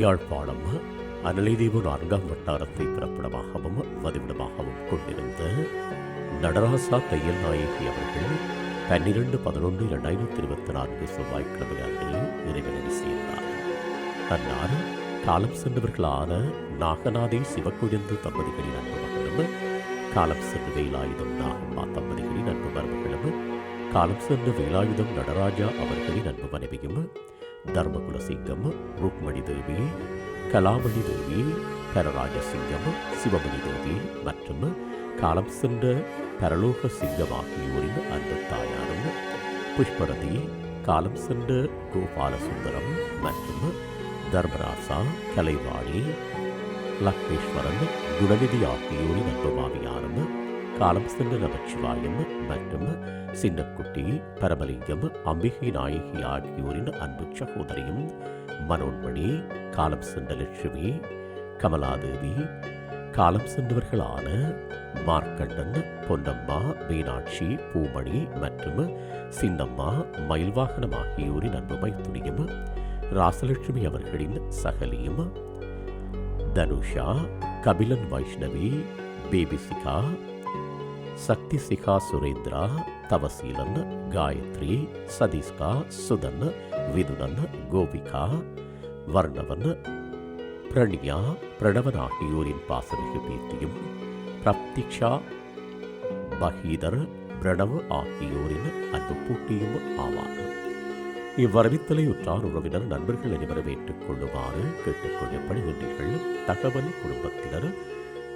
யாழ்ப்பாணம் அனலிதீவு நான்காம் வட்டாரத்தை பிறப்பிடமாகவும் வதிவிடமாகவும் கொண்டிருந்த நடராசா தையல் நாயகி அவர்கள் பன்னிரெண்டு பதினொன்று இரண்டாயிரத்தி இருபத்தி நான்கு செவ்வாய்க்கிழமை அன்று இறைவனடி சேர்ந்தார். தன்னால் காலம் சென்றவர்களான நாகநாதை சிவக்குழந்து தம்பதிகளின் அன்பு மகளும் காலம் சென்று வேலாயுதம் நாகம்மா தம்பதிகளின் அன்பு மருமகளும் காலம் சென்ற வேலாயுதம் நடராஜா அவர்களின் அன்பு மனைவியும் தர்மகுலசிங்கம் ருக்மணி தேவி கலாமணி தேவி கரராஜசிங்கம் சிவமணி தேவி மற்றும் காலம் சென்ற பரலோக சிங்கம் ஆகியோரின் அந்த தாயாரும் புஷ்பரதி காலம் சென்ற கோபாலசுந்தரம் மற்றும் தர்மராசா கலைவாணி லக்ஷ்மீஸ்வரன் குணநிதி ஆகியோரின் அன்பு மாமியாரும் காலம் சென்ற நமச்சிவாயம் மற்றும் சின்னக்குட்டி பரமலிங்கம் அம்பிகை நாயகி ஆகியோரின் அன்பு சகோதரியும் மனோன்மணி காலம் சென்ற லட்சுமி கமலாதேவி காலம் சென்றவர்களான மார்க்கண்டன் பொன்னம்மா மீனாட்சி பூமணி மற்றும் சின்னம்மா மயில்வாகனம் ஆகியோரின் அன்பு மைத்துனியும் ராசலட்சுமி அவர்களின் சகலியும் தனுஷா கபிலன் வைஷ்ணவி பேபிசிகா சக்தி சிகா சுரேந்திரா தவசீலன் காயத்ரி சதீஷ்கா சுதன் விதுனன் கோபிகா வர்ணவன் பிரணியா பிரணவன் ஆகியோரின் பாசமிகு பேத்தியும் பிரப்திக்ஷா பகீதர் பிரணவ் ஆகியோரின் அன்பு பூட்டியும் ஆவார். இவ்வரவித்தலை உற்றார் உறவினர் நண்பர்கள் அனைவரும் ஏற்றுக்கொள்ளுமாறு கேட்டுக்கொள்ளப்படுகின்றீர்கள். தகவல் குடும்பத்தினர்